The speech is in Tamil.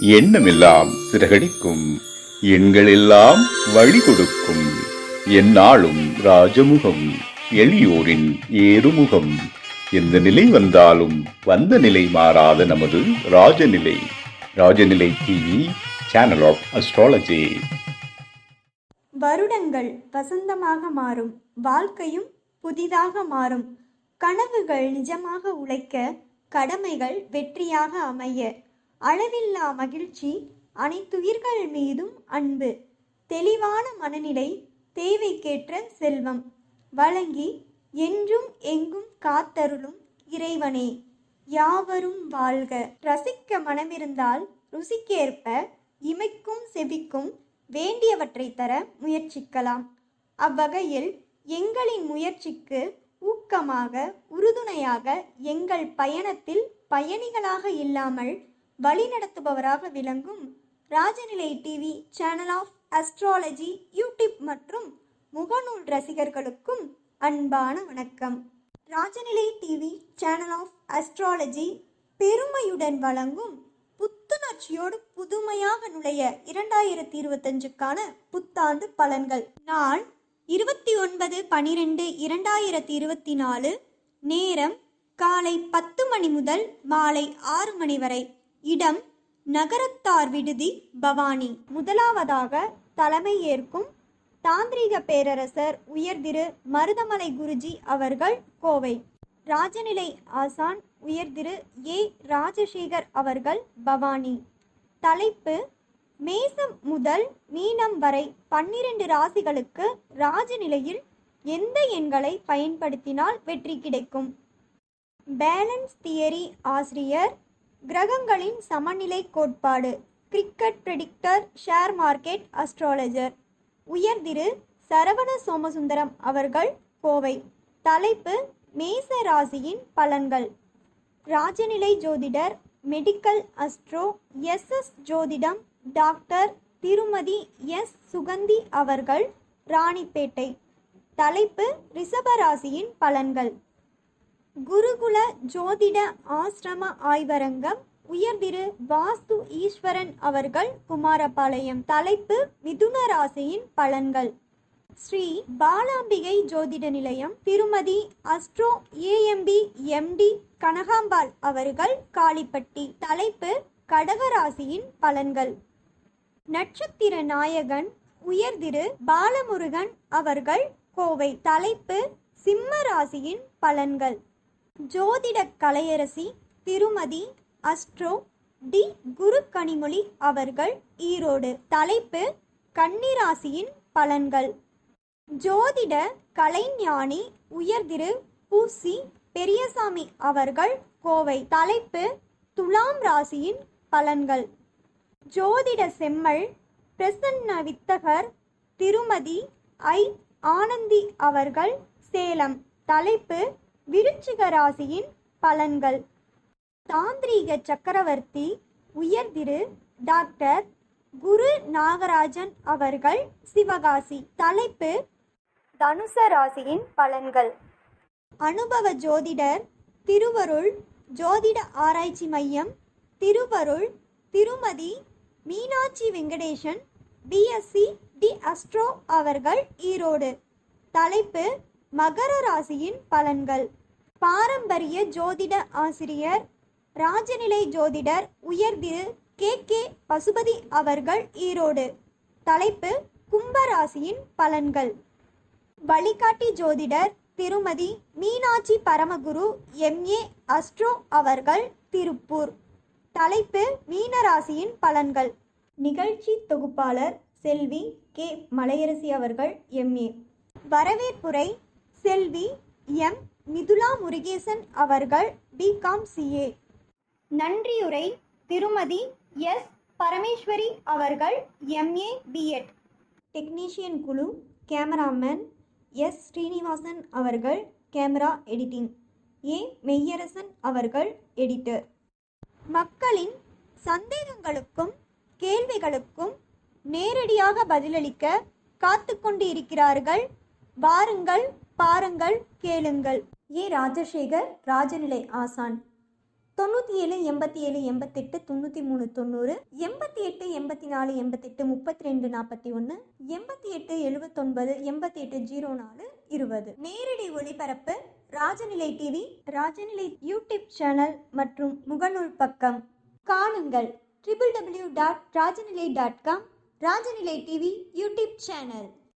எண்ணமெல்லாம் சிறகடிக்கும். எண்களெல்லாம் வழி கொடுக்கும் எந்நாளும் ராஜமுகம் எளியோரின் ஏறுமுகம். எந்த நிலை வந்தாலும் வந்த நிலை மாறாத நமது Rajanilai. Rajanilai TV channel of astrology வருடங்கள் வசந்தமாக மாறும். வாழ்க்கையும் புதிதாக மாறும். கனவுகள் நிஜமாக உழைக்க கடமைகள் வெற்றியாக அமைய. அளவில்லா மகிழ்ச்சி அனைத்துயிர்கள் மீதும் அன்பு. தெளிவான மனநிலை தேவைக்கேற்ற செல்வம். வழங்கி என்றும் எங்கும் காத்தருளும் இறைவனே. யாவரும் வாழ்க. ரசிக்க மனமிருந்தால் ருசிக்கேற்ப இமைக்கும் செவிக்கும் வேண்டியவற்றை தர முயற்சிக்கலாம். அவ்வகையில் எங்களின் முயற்சிக்கு ஊக்கமாக உறுதுணையாக எங்கள் பயணத்தில் பயணிகளாக இல்லாமல் வழிநடத்துபவராக விளங்கும் Rajanilai TV channel of astrology YouTube மற்றும் முகநூல் ரசிகர்களுக்கும் அன்பான வணக்கம். Rajanilai TV channel of astrology பெருமையுடன் வழங்கும் புத்துணர்ச்சியோடு புதுமையாக நுழைய இரண்டாயிரத்தி இருபத்தஞ்சுக்கான புத்தாண்டு பலன்கள். நாள் இருபத்தி ஒன்பது பனிரெண்டு இரண்டாயிரத்தி இருபத்தி நாலு நேரம் காலை பத்து மணி முதல் மாலை ஆறு மணி வரை. இடம் நகரத்தார் விடுதி பவானி. முதலாவதாக தலைமை ஏற்கும் தாந்திரீக பேரரசர் உயர்திரு மருதமலை குருஜி அவர்கள் கோவை. ராஜநிலை ஆசான் உயர்திரு ஏ ராஜசேகர் அவர்கள் பவானி. தலைப்பு மேசம் முதல் மீனம் வரை பன்னிரண்டு ராசிகளுக்கு ராஜநிலையில் எந்த எண்களை பயன்படுத்தினால் வெற்றி கிடைக்கும்? பேலன்ஸ் தியரி ஆசிரியர் கிரகங்களின் சமநிலை கோட்பாடு. Cricket predictor share market astrologer உயர் திரு சரவண சோமசுந்தரம் அவர்கள் கோவை. தலைப்பு மேச ராசியின் பலன்கள். ராஜநிலை ஜோதிடர் மெடிக்கல் அஸ்ட்ரோ எஸ் எஸ் ஜோதிடம் டாக்டர் திருமதி எஸ் சுகந்தி அவர்கள் ராணிப்பேட்டை. தலைப்பு ரிஷபராசியின் பலன்கள். குருகுல ஜோதிட ஆசிரம ஆய்வரங்கம் உயர் திரு வாஸ்து ஈஸ்வரன் அவர்கள் குமாரபாளையம். தலைப்பு மிதுன ராசியின் பலன்கள். ஸ்ரீ பாலாம்பிகை ஜோதிட நிலையம் திருமதி அஸ்ட்ரோ ஏஎம்பி எம்டி கனகாம்பாள் அவர்கள் காளிப்பட்டி. தலைப்பு கடகராசியின் பலன்கள். நட்சத்திர நாயகன் உயர்திரு பாலமுருகன் அவர்கள் கோவை. தலைப்பு சிம்ம ராசியின் பலன்கள். ஜோதிட கலையரசி திருமதி அஸ்ட்ரோ டி. குரு கனிமொழி அவர்கள் ஈரோடு. தலைப்பு கன்னிராசியின் பலன்கள். ஜோதிட கலைஞானி உயர் திரு பூசி பெரியசாமி அவர்கள் கோவை. தலைப்பு துலாம் ராசியின் பலன்கள். ஜோதிட செம்மல் பிரசன்ன வித்தகர் திருமதி ஐ. ஆனந்தி அவர்கள் சேலம். தலைப்பு விருச்சிக ராசியின் பலன்கள். தாந்திரீக சக்கரவர்த்தி உயர் திரு டாக்டர் குரு நாகராஜன் அவர்கள் சிவகாசி. தலைப்பு தனுச ராசியின் பலன்கள். அனுபவ ஜோதிடர் திருவருள் ஜோதிட ஆராய்ச்சி மையம் திருவருள் Thirumathi Meenakshi Venkatesan BSc D astro அவர்கள் ஈரோடு. தலைப்பு மகர ராசியின் பலன்கள். பாரம்பரிய ஜோதிட ஆசிரியர் ராஜநிலை ஜோதிடர் உயர்திரு கே. கே. பசுபதி அவர்கள் ஈரோடு. தலைப்பு கும்பராசியின் பலன்கள். வழிகாட்டி ஜோதிடர் திருமதி மீனாட்சி பரமகுரு எம்ஏ அஸ்ட்ரோ அவர்கள் திருப்பூர். தலைப்பு மீனராசியின் பலன்கள். நிகழ்ச்சி தொகுப்பாளர் செல்வி கே. மலையரசி அவர்கள் எம்ஏ வரவேற்புரை செல்வி எம். மிதுலா முருகேசன் அவர்கள் பிகாம் சிஏ நன்றியுரை திருமதி எஸ். பரமேஸ்வரி அவர்கள் எம்ஏ பிஎட் டெக்னீஷியன் குழு கேமராமேன் எஸ். ஸ்ரீனிவாசன் அவர்கள் கேமரா எடிட்டிங் ஏ. மெய்யரசன் அவர்கள் எடிட்டர் மக்களின் சந்தேகங்களுக்கும் கேள்விகளுக்கும் நேரடியாக பதிலளிக்க காத்து கொண்டு இருக்கிறார்கள் வாருங்கள் பாருங்கள் கேளுங்கள். ஏ ராஜசேகர் ராஜநிலை ஆசான். தொண்ணூற்றி ஏழு எண்பத்தி ஏழு எண்பத்தெட்டு தொண்ணூற்றி மூணு தொண்ணூறு எண்பத்தி எட்டு எண்பத்தி நாலு எண்பத்தெட்டு முப்பத்தி ரெண்டு நாற்பத்தி ஒன்று எண்பத்தி எட்டு எழுபத்தொன்பது எண்பத்தி எட்டு ஜீரோ நாலு இருபது. நேரடி ஒளிபரப்பு Rajanilai TV Rajanilai YouTube channel மற்றும் முகநூல் பக்கம். காணுங்கள். Triple W dot Rajanilai dot com Rajanilai TV YouTube channel.